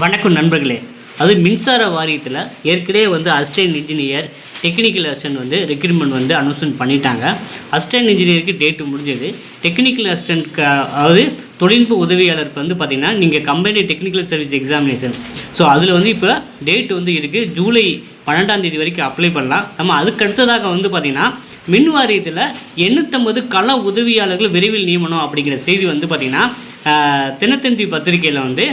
வணக்கம் நண்பர்களே. அது மின்சார வாரியத்தில் ஏற்கனவே வந்து அசிஸ்டன்ட் இன்ஜினியர் டெக்னிக்கல் அசிஸ்டன்ட் வந்து ரெக்ரூட்மெண்ட் வந்து அனௌன்ஸ்மெண்ட் பண்ணிட்டாங்க. அசிஸ்டன்ட் இன்ஜினியருக்கு டேட்டு முடிஞ்சது. டெக்னிக்கல் அசிஸ்டன்ட்க்கு அதாவது தொழில்நுட்ப உதவியாளருக்கு வந்து பார்த்திங்கன்னா நீங்கள் company technical service examination so அதில் வந்து இப்போ டேட் வந்து இருக்குது ஜூலை பன்னெண்டாம் தேதி வரைக்கும் அப்ளை பண்ணலாம். நம்ம அதுக்கு அடுத்ததாக வந்து பார்த்திங்கன்னா மின் வாரியத்தில் எண்ணூற்றம்பது கள உதவியாளர்கள் விரைவில் நியமனம் அப்படிங்கிற செய்தி வந்து பார்த்திங்கன்னா தினத்தந்தி பத்திரிகையில் வந்து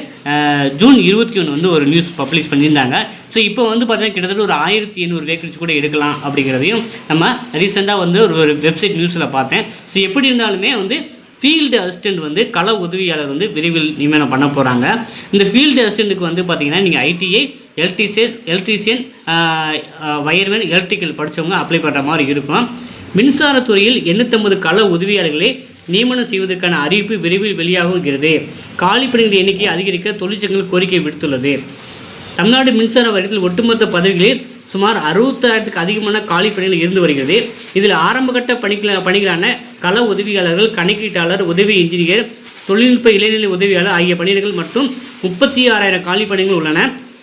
ஜூன் இருபத்தி ஒன்று வந்து ஒரு நியூஸ் பப்ளிஷ் பண்ணியிருந்தாங்க. ஸோ இப்போ வந்து பார்த்தீங்கன்னா கிட்டத்தட்ட ஒரு ஆயிரத்தி எண்ணூறு வேக்கன்சி கூட எடுக்கலாம் அப்படிங்கிறதையும் நம்ம ரீசெண்டாக வந்து ஒரு ஒரு வெப்சைட் நியூஸில் பார்த்தேன். ஸோ எப்படி இருந்தாலுமே வந்து ஃபீல்டு அசிஸ்டன்ட் வந்து கள உதவியாளர் வந்து விரைவில் நியமனம் பண்ண போகிறாங்க இந்த ஃபீல்டு அசிஸ்டண்ட்டுக்கு வந்து பார்த்தீங்கன்னா நீங்கள் ITI electrician electrician wireman electrical படித்தவங்க அப்ளை பண்ணுற மாதிரி இருக்கும். மின்சாரத்துறையில் எண்ணூற்றம்பது கள உதவியாளர்களை நியமனம் செய்வதற்கான அறிவிப்பு விரைவில் வெளியாகுகிறது. காலி பணிகளின் எண்ணிக்கையை அதிகரிக்க தொழிற்சங்கங்கள் கோரிக்கை விடுத்துள்ளது. தமிழ்நாடு மின்சார வாரியத்தில் ஒட்டுமொத்த பதவிகளில் சுமார் அறுபத்தாயிரத்துக்கு அதிகமான காலி பணிகள் இருந்து வருகிறது. இதில் ஆரம்பகட்ட பணிகள பணிகளான கள உதவியாளர்கள் கணக்கீட்டாளர் உதவி இன்ஜினியர் தொழில்நுட்ப இளைநிலை உதவியாளர் ஆகிய பணியிடங்கள் மற்றும் முப்பத்தி ஆறாயிரம் காலி பணிகள் உள்ளன.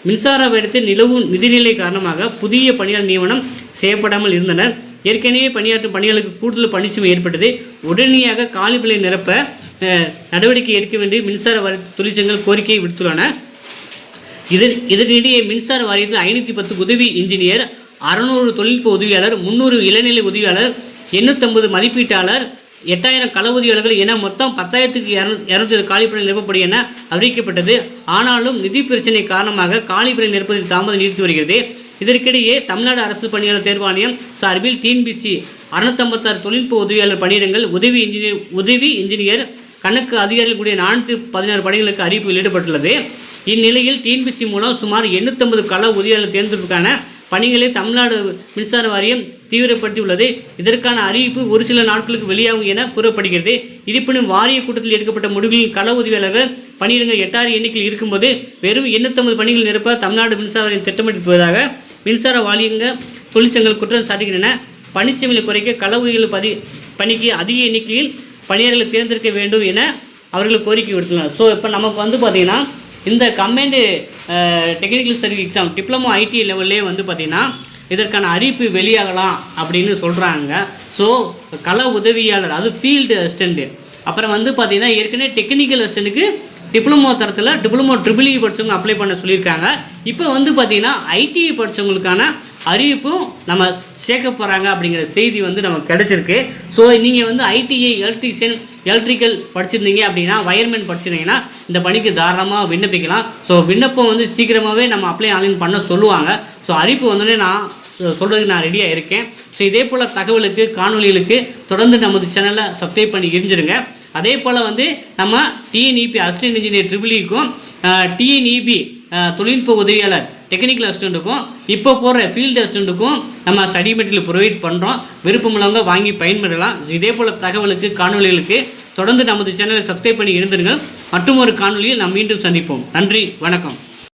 மின்சார வாரியத்தில் நிலவும் நிதிநிலை காரணமாக புதிய பணியாளர் நியமனம் செய்யப்படாமல் இருந்தனர் ஏற்கனவே பணியாற்றும் பணிகளுக்கு கூடுதல் பணிச்சுமை ஏற்பட்டது. உடனடியாக காலிப்பிலை நிரப்ப நடவடிக்கை எடுக்க வேண்டிய மின்சார வாரிய தொழிற்சங்கங்கள் கோரிக்கையை விடுத்துள்ளன. இதன் இதனிடையே மின்சார வாரியத்தில் ஐநூற்றி பத்து உதவி இன்ஜினியர் அறநூறு தொழில்நுட்ப உதவியாளர் முந்நூறு இளநிலை உதவியாளர் எண்ணூற்றம்பது மதிப்பீட்டாளர் எட்டாயிரம் கள உதவியாளர்கள் என மொத்தம் பத்தாயிரத்துக்கு இரநூ இரநூத்தி காலிப்பணி நிரப்பப்படும் என அறிவிக்கப்பட்டது. ஆனாலும் நிதி பிரச்சனை காரணமாக காலிப்பணி நிரப்பதில் தாமதம் நீடித்து வருகிறது. இதற்கிடையே தமிழ்நாடு அரசு பணியாளர் தேர்வாணையம் சார்பில் டிஎன்பிசி அறுநூத்தம்பத்தாறு தொழில்நுட்ப உதவியாளர் பணியிடங்கள் உதவி இன்ஜினியர் உதவி இன்ஜினியர் கணக்கு அதிகாரிகள் கூடிய நானூற்றி பதினாறு பணிகளுக்கு அறிவிப்பு வெளியிடப்பட்டுள்ளது இந்நிலையில் டிஎன்பிசி மூலம் சுமார் எண்ணூற்றம்பது கள உதவியாளர் தேர்ந்தெடுப்புக்கான பணிகளை தமிழ்நாடு மின்சார வாரியம் தீவிரப்படுத்தியுள்ளது. இதற்கான அறிவிப்பு ஒரு சில நாட்களுக்கு வெளியாகும் என கூறப்படுகிறது. இருப்பினும் வாரிய கூட்டத்தில் எடுக்கப்பட்ட முடிவுகளின் கள உதவியாளர்கள் பணியிடங்கள் எட்டாயிரம் எண்ணிக்கையில் இருக்கும்போது வெறும் எண்ணூற்றம்பது பணிகள் நிரப்ப தமிழ்நாடு மின்சார வாரியம் திட்டமிட்டிருப்பதாக மின்சார வாரியங்க தொழிற்சங்கங்கள் குற்றம் சாட்டுகின்றன. பணிச்சுமையை குறைக்க கள பதி பணிக்கு அதிக எண்ணிக்கையில் பணியாளர்களை தேர்ந்தெடுக்க வேண்டும் என அவர்கள் கோரிக்கை விடுத்துள்ளனர். ஸோ இப்போ நமக்கு வந்து பார்த்திங்கன்னா இந்த combined technical service exam diploma IT லெவல்லே வந்து பார்த்திங்கன்னா இதற்கான அறிவிப்பு வெளியாகலாம் அப்படின்னு சொல்கிறாங்க ஸோ கள உதவியாளர் அது ஃபீல்டு அசிஸ்டண்ட்டு அப்புறம் வந்து பார்த்திங்கன்னா ஏற்கனவே டெக்னிக்கல் அசிஸ்டண்ட்டுக்கு டிப்ளமோ தரத்தில் டிப்ளமோ ட்ரிபிள் படித்தவங்க அப்ளை பண்ண சொல்லியிருக்காங்க. இப்போ வந்து பார்த்திங்கன்னா ஐடிஐ படித்தவங்களுக்கான அறிவிப்பும் நம்ம சேர்க்க போகிறாங்க அப்படிங்கிற செய்தி வந்து நமக்கு கிடைச்சிருக்கு. ஸோ நீங்கள் வந்து ஐடிஐ எலக்ட்ரிஷியன் எலக்ட்ரிக்கல் படிச்சிருந்தீங்க அப்படின்னா வயர்மேன் படிச்சிருந்தீங்கன்னா இந்த பணிக்கு தாராளமாக விண்ணப்பிக்கலாம். ஸோ விண்ணப்பம் வந்து சீக்கிரமாகவே நம்ம அப்ளை ஆன்லைன் பண்ண சொல்லுவாங்க. ஸோ அறிவிப்பு வந்தோடனே நான் சொல்கிறதுக்கு நான் ரெடியாக இருக்கேன். ஸோ இதே போல் தகவலுக்கு காணொளிகளுக்கு தொடர்ந்து நமது சேனலை சப்ஸ்கிரைப் பண்ணி இருந்துருங்க. அதே போல் வந்து நம்ம டிஎன்இபி அசிஸ்டன்ட் இன்ஜினியர் ட்ரிபிளிக்கும் டிஎன்இபி தொழில்நுட்ப உதவியாளர் டெக்னிக்கல் அசிஸ்டண்ட்டுக்கும் இப்போ போகிற ஃபீல்டு அசிஸ்டண்ட்டுக்கும் நம்ம ஸ்டடி மெட்டீரியல் ப்ரொவைட் பண்ணுறோம் விருப்பமுள்ளவங்க வாங்கி பயன்பெறலாம். இதே போல் தகவலுக்கு காணொளிகளுக்கு தொடர்ந்து நமது சேனலை சப்ஸ்கிரைப் பண்ணி இருந்துருங்கள் மற்றும் ஒரு காணொலியில் நாம் மீண்டும் சந்திப்போம். நன்றி வணக்கம்.